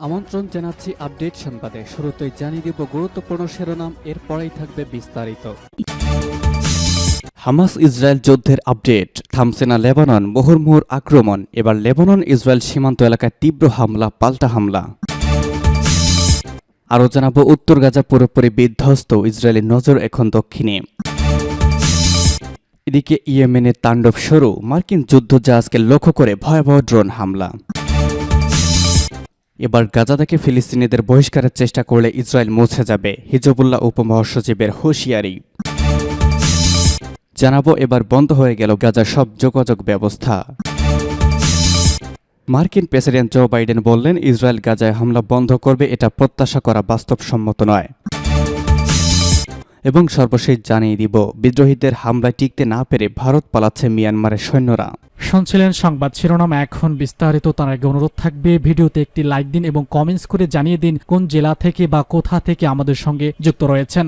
আমন্ত্রণ জানাচ্ছি আপডেট সংবাদে। শুরুতেই জানিয়ে দিব গুরুত্বপূর্ণ শিরোনাম, এরপরেই থাকবে বিস্তারিত। হামাস ইসরায়েল যুদ্ধের আপডেট। থামছে না লেবানন, মুহুর্মুহুর আক্রমণ। এবার লেবানন, ইসরায়েল সীমান্ত এলাকায় তীব্র হামলা, পাল্টা হামলা। আরও জানাব, উত্তর গাজা পুরোপুরি বিধ্বস্ত, ইসরায়েলের নজর এখন দক্ষিণে। এদিকে ইয়েমেনের তাণ্ডব শুরু। মার্কিন যুদ্ধ যুদ্ধজাহাজকে লক্ষ্য করে ভয়াবহ ড্রোন হামলা। এবার গাজা থেকে ফিলিস্তিনিদের বহিষ্কারের চেষ্টা করলে ইসরায়েল মুছে যাবে, হিজবুল্লাহ উপমহাসচিবের হুঁশিয়ারি। জানাব, এবার বন্ধ হয়ে গেল গাজার সব যোগাযোগ ব্যবস্থা। মার্কিন প্রেসিডেন্ট জো বাইডেন বললেন, ইসরায়েল গাজায় হামলা বন্ধ করবে, এটা প্রত্যাশা করা বাস্তবসম্মত নয়। এবং সর্বশেষ জানিয়ে দিব, বিদ্রোহীদের হামলায় টিকতে না পেরে ভারত পালাচ্ছে মিয়ানমারের সৈন্যরা। শুনছিলেন সংবাদ শিরোনাম। এখন বিস্তারিত, তার আগে অনুরোধ থাকবে, ভিডিওতে একটি লাইক দিন এবং কমেন্টস করে জানিয়ে দিন কোন জেলা থেকে বা কোথা থেকে আমাদের সঙ্গে যুক্ত রয়েছেন।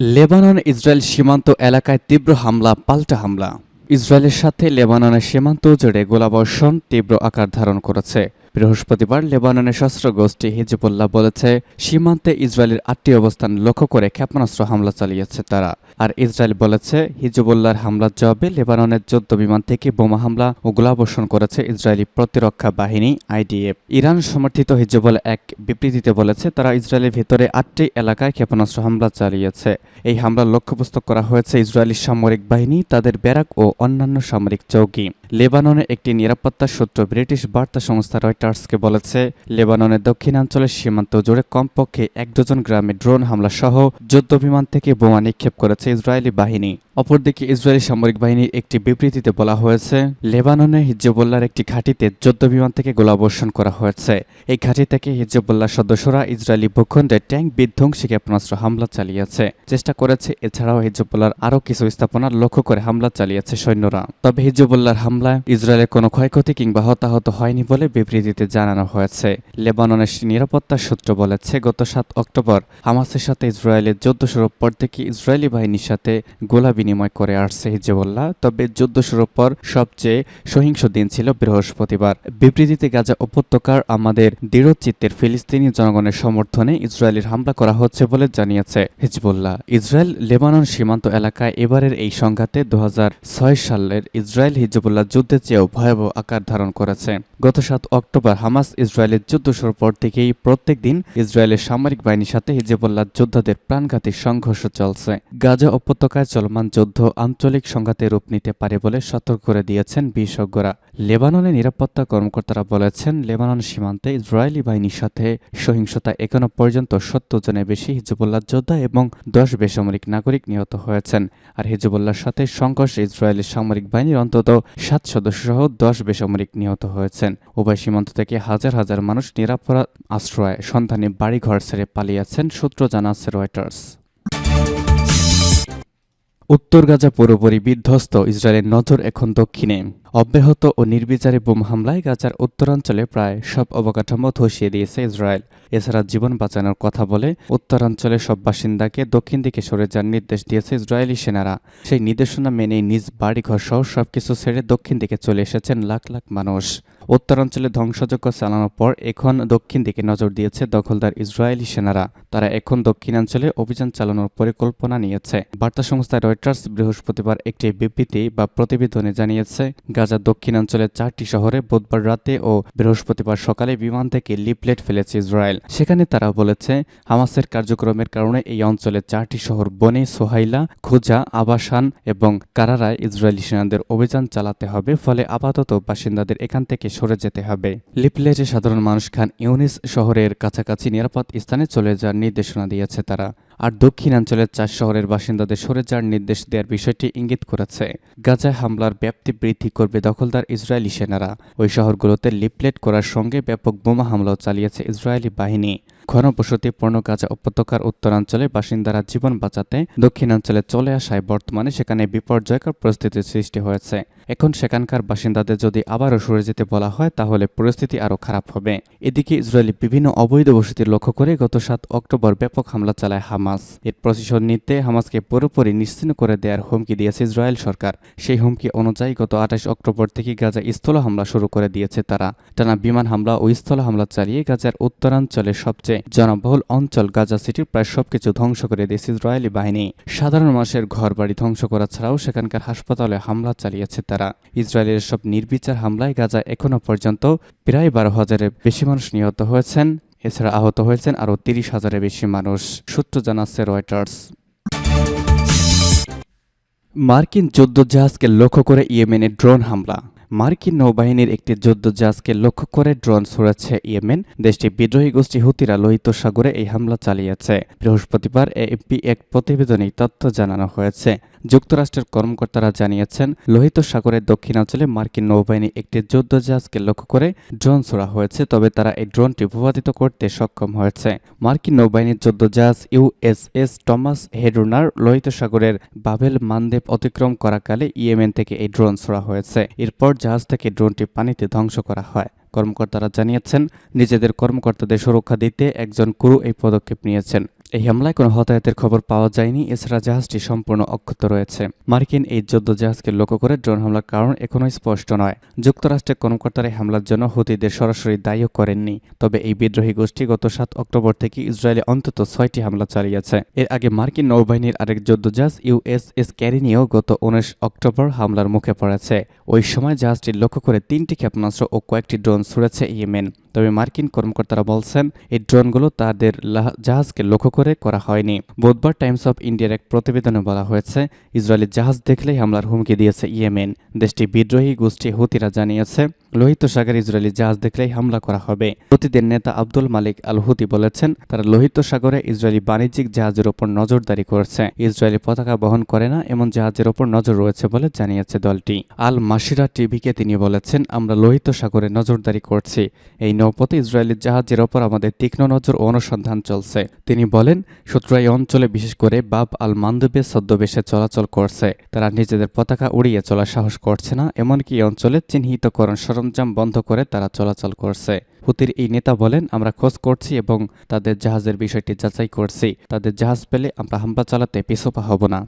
লেবানন, ইসরায়েল সীমান্ত এলাকায় তীব্র হামলা, পাল্টা হামলা। ইসরায়েলের সাথে লেবাননের সীমান্ত জুড়ে গোলাবর্ষণ তীব্র আকার ধারণ করেছে। বৃহস্পতিবার লেবাননের সশস্ত্র গোষ্ঠী হিজবুল্লাহ বলেছে, সীমান্তে ইসরায়েলের আটটি অবস্থান লক্ষ্য করে ক্ষেপণাস্ত্র হামলা চালিয়েছে তারা। আর ইসরায়েল বলেছে, হিজবুল্লাহর হামলার জবাবে লেবাননের যুদ্ধ বিমান থেকে বোমা হামলা ও গোলাবর্ষণ করেছে ইসরায়েলি প্রতিরক্ষা বাহিনী, আইডিএফ। ইরান সমর্থিত হিজবুল এক বিবৃতিতে বলেছে, তারা ইসরায়েলের ভেতরে আটটি এলাকায় ক্ষেপণাস্ত্র হামলা চালিয়েছে। এই হামলার লক্ষ্যবস্তু করা হয়েছে ইসরায়েলি সামরিক বাহিনী, তাদের ব্যারাক ও অন্যান্য সামরিক চৌকি। লেবাননে একটি নিরাপত্তা সূত্র ব্রিটিশ বার্তা সংস্থা রয়টার্সকে বলেছে, লেবাননের দক্ষিণাঞ্চলের সীমান্ত জুড়ে কমপক্ষে এক ডজন গ্রামে ড্রোন হামলা সহ যুদ্ধ বিমান থেকে বোমা নিক্ষেপ করেছে ইসরায়েলি বাহিনী। অপরদিকে ইসরায়েলি সামরিক বাহিনীর একটি বিবৃতিতে বলা হয়েছে, লেবাননে হিজবুল্লাহর একটি ঘাঁটিতে যুদ্ধ বিমান থেকে গোলাবর্ষণ করা হয়েছে। এই ঘাঁটি থেকে হিজবুল্লাহ সদস্যরা ইসরায়েলি ভূখণ্ডে ট্যাঙ্ক বিধ্বংসী ক্ষেপণাস্ত্র হামলা চালিয়েছে। চেষ্টা করেছে, এছাড়াও হিজবুল্লাহর আরও কিছু স্থাপনা লক্ষ্য করে হামলা চালিয়েছে সৈন্যরা। তবে হিজবুল্লাহর হামলায় ইসরায়েলের কোনো ক্ষয়ক্ষতি কিংবা হতাহত হয়নি বলে বিবৃতিতে জানানো হয়েছে। লেবাননের নিরাপত্তা সূত্র বলেছে, গত সাত অক্টোবর হামাসের সাথে ইসরায়েলের যুদ্ধ শুরুর পর থেকে ইসরায়েলি বাহিনীর সাথে গোলা বিনিময় করে আসছে হিজবুল্লাহ। তবে যুদ্ধ শুরুর পর সবচেয়ে সহিংস দিন ছিল বৃহস্পতিবার। বিবৃতিতে গাজা উপত্যকার আমাদের দৃঢ়চিত্তের ফিলিস্তিনি জনগণের সমর্থনে ইসরায়েলের হামলা করা হচ্ছে বলে জানিয়েছে হিজবুল্লাহ। ইসরায়েল লেবানন সীমান্ত এলাকায় এবারের এই সংঘাতে দু হাজার ছয় সালের ইসরায়েল হিজবুল্লাহ যুদ্ধের চেয়েও ভয়াবহ আকার ধারণ করেছে। গত সাত অক্টোবর হামাস ইসরায়েলের যুদ্ধ শুরুর পর থেকেই প্রত্যেক দিন ইসরায়েলের সামরিক বাহিনীর সাথে হিজবুল্লাহ যোদ্ধাদের প্রাণঘাতী সংঘর্ষ চলছে। গাজা উপত্যকায় চলমান যুদ্ধ আঞ্চলিক সংঘাতে রূপ নিতে পারে বলে সতর্ক করে দিয়েছেন বিশেষজ্ঞরা। লেবাননের নিরাপত্তা কর্মকর্তারা বলেছেন, লেবানন সীমান্তে ইসরায়েলি বাহিনীর সাথে সহিংসতা এখনও পর্যন্ত সত্তর জনের বেশি হিজবুল্লাহ যোদ্ধা এবং দশ বেসামরিক নাগরিক নিহত হয়েছেন। আর হিজবুল্লাহর সাথে সংঘর্ষে ইসরায়েলের সামরিক বাহিনীর অন্তত সাত সদস্য সহ দশ বেসামরিক নিহত হয়েছেন। উভয় সীমান্ত থেকে হাজার হাজার মানুষ নিরাপদ আশ্রয় সন্ধানে বাড়িঘর ছেড়ে পালিয়েছেন, সূত্র জানাচ্ছে রয়টার্স। উত্তর গাজা পুরোপুরি বিধ্বস্ত ইসরায়েলের নজর এখন দক্ষিণে। অব্যাহত ও নির্বিচারে বোম হামলায় গাজার উত্তরাঞ্চলে প্রায় সব অবকাঠামো ধসিয়ে দিয়েছে ইসরায়েল। এছাড়া জীবন বাঁচানোর কথা বলে উত্তরাঞ্চলের সব বাসিন্দাকে দক্ষিণ দিকে সরে যাওয়ার নির্দেশ দিয়েছে ইসরায়েলি সেনারা। সেই নির্দেশনা মেনে নিজ বাড়িঘর সহ সবকিছু ছেড়ে দক্ষিণ দিকে চলে এসেছেন লাখ লাখ মানুষ। উত্তরাঞ্চলে ধ্বংসযজ্ঞ চালানোর পর এখন দক্ষিণ দিকে নজর দিয়েছে দখলদার ইসরায়েলি সেনারা। তারা এখন দক্ষিণাঞ্চলে অভিযান চালানোর পরিকল্পনা নিয়েছে। বার্তা সংস্থা রয়টার্স বৃহস্পতিবার একটি বিবৃতি বা প্রতিবেদনে জানিয়েছে গাজার দক্ষিণাঞ্চলের চারটি শহরে বুধবার রাতে ও বৃহস্পতিবার সকালে বিমান থেকে লিপলেট ফেলেছে ইসরায়েল। সেখানে তারা বলেছে, হামাসের কার্যক্রমের কারণে এই অঞ্চলের চারটি শহর বনে সোহাইলা, খুজা, আবাসান এবং কারারায় ইসরায়েলি সেনাদের অভিযান চালাতে হবে, ফলে আপাতত বাসিন্দাদের এখান থেকে সরে যেতে হবে। লিপলেটে সাধারণ মানুষ খান ইউনিস শহরের কাছাকাছি নিরাপদ স্থানে চলে যাওয়ার নির্দেশনা দিয়েছে তারা। আর দক্ষিণাঞ্চলের চার শহরের বাসিন্দাদের সরে যাওয়ার নির্দেশ দেওয়ার বিষয়টি ইঙ্গিত করেছে। গাজায় হামলার ব্যাপ্তি বৃদ্ধি করবে দখলদার ইসরায়েলি সেনারা। ওই শহরগুলোতে লিপলেট করার সঙ্গে ব্যাপক বোমা হামলাও চালিয়েছে ইসরায়েলি বাহিনী। ঘনবসতিপূর্ণ গাজা উপত্যকার উত্তরাঞ্চলে বাসিন্দারা জীবন বাঁচাতে দক্ষিণাঞ্চলে চলে আসায় বর্তমানে সেখানে বিপর্যয়কর পরিস্থিতির সৃষ্টি হয়েছে। এখন সেখানকার বাসিন্দাদের যদি আবারও সরে যেতে বলা হয়, তাহলে পরিস্থিতি আরও খারাপ হবে। এদিকে ইসরায়েলি বিভিন্ন অবৈধ বসতি লক্ষ্য করে গত সাত অক্টোবর ব্যাপক হামলা চালায় হামাস। এর প্রতিশোধ নিতে হামাসকে পুরোপুরি নিশ্চিন্ন করে দেওয়ার হুমকি দিয়েছে ইসরায়েল সরকার। সেই হুমকি অনুযায়ী গত আঠাশ অক্টোবর থেকে গাজা স্থল হামলা শুরু করে দিয়েছে তারা। টানা বিমান হামলা ও স্থল হামলা চালিয়ে গাজার উত্তরাঞ্চলে সবচেয়ে জনবহুল অঞ্চল গাজা সিটির প্রায় সবকিছু ধ্বংস করে দিয়েছে ইসরায়েলি বাহিনী। সাধারণ মানুষের ঘর বাড়ি ধ্বংস করা ছাড়াও সেখানকার হাসপাতালে হামলা চালিয়েছে তারা। ইসরায়েলের সব নির্বিচার হামলায় গাজা এখনও পর্যন্ত প্রায় বারো হাজারের বেশি মানুষ নিহত হয়েছেন। এছাড়া আহত হয়েছেন আরও তিরিশ হাজারের বেশি মানুষ, সূত্র জানাচ্ছে রয়টার্স। মার্কিন যুদ্ধজাহাজকে লক্ষ্য করে ইয়েমেনে ড্রোন হামলা। মার্কিন নৌবাহিনীর একটি যুদ্ধজাহাজকে লক্ষ্য করে ড্রোন ছুড়েছে ইয়েমেন। দেশটির বিদ্রোহী গোষ্ঠী হুতিরা লোহিত সাগরে এই হামলা চালিয়েছে। বৃহস্পতিবার এএফপি এক প্রতিবেদনে তথ্য জানানো হয়েছে। যুক্তরাষ্ট্রের কর্মকর্তারা জানিয়েছেন, লোহিত সাগরের দক্ষিণাঞ্চলে মার্কিন নৌবাহিনী একটি যুদ্ধজাহাজকে লক্ষ্য করে ড্রোন ছোড়া হয়েছে, তবে তারা এই ড্রোনটি ভূপাতিত করতে সক্ষম হয়েছে। মার্কিন নৌবাহিনীর যুদ্ধজাহাজ ইউএসএস টমাস হেডুনার লোহিত সাগরের বাবেল মানদেব অতিক্রম করাকালে ইয়েমেন থেকে এই ড্রোন ছোড়া হয়েছে। এরপর জাহাজ থেকে ড্রোনটি পানিতে ধ্বংস করা হয়। কর্মকর্তারা জানিয়েছেন, নিজেদের কর্মকর্তাদের সুরক্ষা দিতে একজন ক্রু এই পদক্ষেপ নিয়েছেন। এই হামলায় কোনো হতাহতের খবর পাওয়া যায়নি, এছাড়া জাহাজটি সম্পূর্ণ অক্ষত রয়েছে। মার্কিন এই যুদ্ধ জাহাজকে লক্ষ্য করে ড্রোন হামলার কারণ এখনই স্পষ্ট নয়। যুক্তরাষ্ট্রের কর্মকর্তারা হামলার জন্য হুতিদের সরাসরি দায়ীও করেননি। তবে এই বিদ্রোহী গোষ্ঠী গত সাত অক্টোবর থেকে ইসরায়েলে অন্তত ছয়টি হামলা চালিয়েছে। এর আগে মার্কিন নৌবাহিনীর আরেক যুদ্ধজাহাজ ইউএসএস ক্যারিনিও গত উনিশ অক্টোবর হামলার মুখে পড়েছে। ওই সময় জাহাজটি লক্ষ্য করে তিনটি ক্ষেপণাস্ত্র ও কয়েকটি ড্রোন ছুড়েছে ইয়েমেন। তবে মার্কিন কর্মকর্তারা বলছেন, এই ড্রোনগুলো তাদের জাহাজকে লক্ষ্য করে করা হয়নি। বুধবার টাইমস অফ ইন্ডিয়ার এক প্রতিবেদনে বলা হয়েছে, ইসরায়েলি জাহাজ দেখলেই হামলার হুমকি দিয়েছে ইয়েমেন। দেশটি বিদ্রোহী গোষ্ঠী হুতিরা জানিয়েছে, লোহিত সাগর ইসরায়েলি জাহাজ দেখলেই হামলা করা হবে। প্রতিদিন নেতা আব্দুল মালিক আল হুতি বলেছেন, তারা লোহিত সাগরে ইসরায়েলি বাণিজ্যিক জাহাজের ওপর নজরদারি করছে। ইসরায়েলি পতাকা বহন করে না, এমন জাহাজের ওপর নজর রয়েছে বলে জানিয়েছে দলটি। আল মাসিরা টিভিকে তিনি বলেছেন, আমরা লোহিত সাগরে নজরদারি করছি। এই নৌপথে ইসরায়েলি জাহাজের ওপর আমাদের তীক্ষ্ণ নজর অনুসন্ধান চলছে। তিনি বলেন শত্রুরা এই অঞ্চলে বিশেষ করে বাব আল মান্দবে ছদ্মবেশে চলাচল করছে। তারা নিজেদের পতাকা উড়িয়ে চলার সাহস করছে না, এমনকি এই অঞ্চলে চিহ্নিতকরণ সরঞ্জাম বন্ধ করে তারা চলাচল করছে। হুতির এই নেতা বলেন, আমরা খোঁজ করছি এবং তাদের জাহাজের বিষয়টি যাচাই করছি। তাদের জাহাজ পেলে আমরা হামলা চালাতে পিছপা হব না।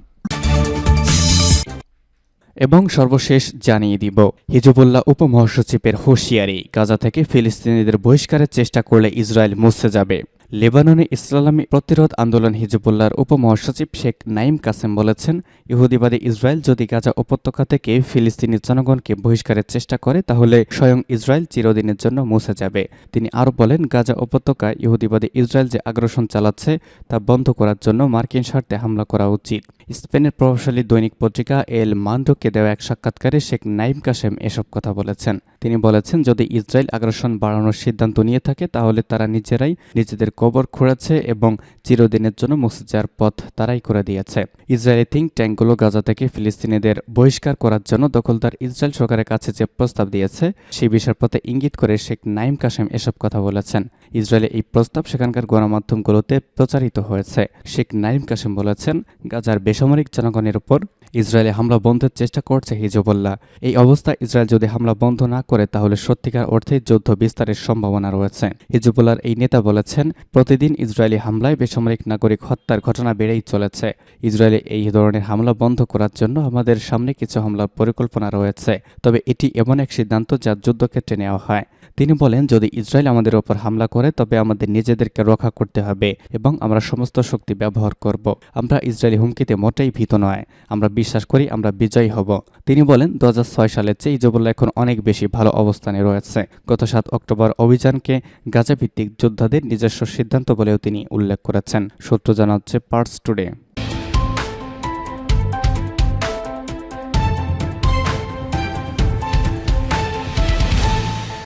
এবং সর্বশেষ জানিয়ে দিব, হিজবুল্লাহ উপমহাসচিবের হুঁশিয়ারি, গাজা থেকে ফিলিস্তিনিদের বহিষ্কারের চেষ্টা করলে ইসরায়েল মুছে যাবে। লেবাননে ইসলামী প্রতিরোধ আন্দোলন হিজবুল্লাহর উপমহাসচিব শেখ নাইম কাসেম বলেছেন, ইহুদিবাদী ইসরায়েল যদি গাজা উপত্যকা থেকে ফিলিস্তিনি জনগণকে বহিষ্কারের চেষ্টা করে, তাহলে স্বয়ং ইসরায়েল চিরদিনের জন্য মুছে যাবে। তিনি আরও বলেন, গাজা উপত্যকায় ইহুদিবাদী ইসরায়েল যে আগ্রাসন চালাচ্ছে, তা বন্ধ করার জন্য মার্কিন স্বার্থে হামলা করা উচিত। স্পেনের প্রভাবশালী দৈনিক পত্রিকা এল মান্ডোকে দেওয়া এক সাক্ষাৎকারে শেখ নাইম কাসেম এসব কথা বলেছেন। তিনি বলেছেন, যদি ইসরায়েল আগ্রাসন বাড়ানোর সিদ্ধান্ত নিয়ে থাকে, তাহলে তারা নিজেরাই নিজেদের কবর খুঁড়েছে এবং চিরদিনের জন্য যাওয়ার পথ তারাই করে দিয়েছে। ইসরায়েলি থিঙ্ক ট্যাঙ্কগুলো গাজা থেকে ফিলিস্তিনিদের বহিষ্কার করার জন্য দখলদার ইসরায়েল সরকারের কাছে যে প্রস্তাব দিয়েছে, সেই বিষয়ের পথে ইঙ্গিত করে শেখ নাইম কাসেম এসব কথা বলেছেন। ইসরায়েলে এই প্রস্তাব সেখানকার গণমাধ্যমগুলোতে প্রচারিত হয়েছে। শেখ নাইম কাসেম বলেছেন, গাজার বেসামরিক জনগণের উপর ইসরায়েলে হামলা বন্ধের চেষ্টা করছে হিজবুল্লাহ। এই অবস্থায় ইসরায়েল যদি হামলা বন্ধ না করে, তাহলে সত্যিকার অর্থে যুদ্ধ বিস্তারের সম্ভাবনা রয়েছে। হিজবুল্লাহর এই নেতা বলেছেন, প্রতিদিন ইসরায়েলি হামলায় বেসামরিক নাগরিক হত্যার ঘটনা বেড়েই চলেছে। ইসরায়েলে এই ধরনের হামলা বন্ধ করার জন্য আমাদের সামনে কিছু হামলার পরিকল্পনা রয়েছে, তবে এটি এমন এক সিদ্ধান্ত যা যুদ্ধক্ষেত্রে নেওয়া হয়। তিনি বলেন, যদি ইসরায়েল আমাদের ওপর হামলা করে, তবে আমাদের নিজেদেরকে রক্ষা করতে হবে এবং আমরা সমস্ত শক্তি ব্যবহার করব। আমরা ইসরায়েলি হুমকিতে মোটেই ভীত নয়। আমরা বিশ্বাস করি আমরা বিজয়ী হব। তিনি বলেন দু হাজার ছয় সালের চেয়ে ইজবুল্লাহ এখন অনেক বেশি ভালো অবস্থানে রয়েছে। গত সাত অক্টোবর অভিযানকে গাজা ভিত্তিক যোদ্ধাদের নিজস্ব সিদ্ধান্ত বলেও তিনি উল্লেখ করেছেন। সূত্র জানাচ্ছে পার্টস টুডে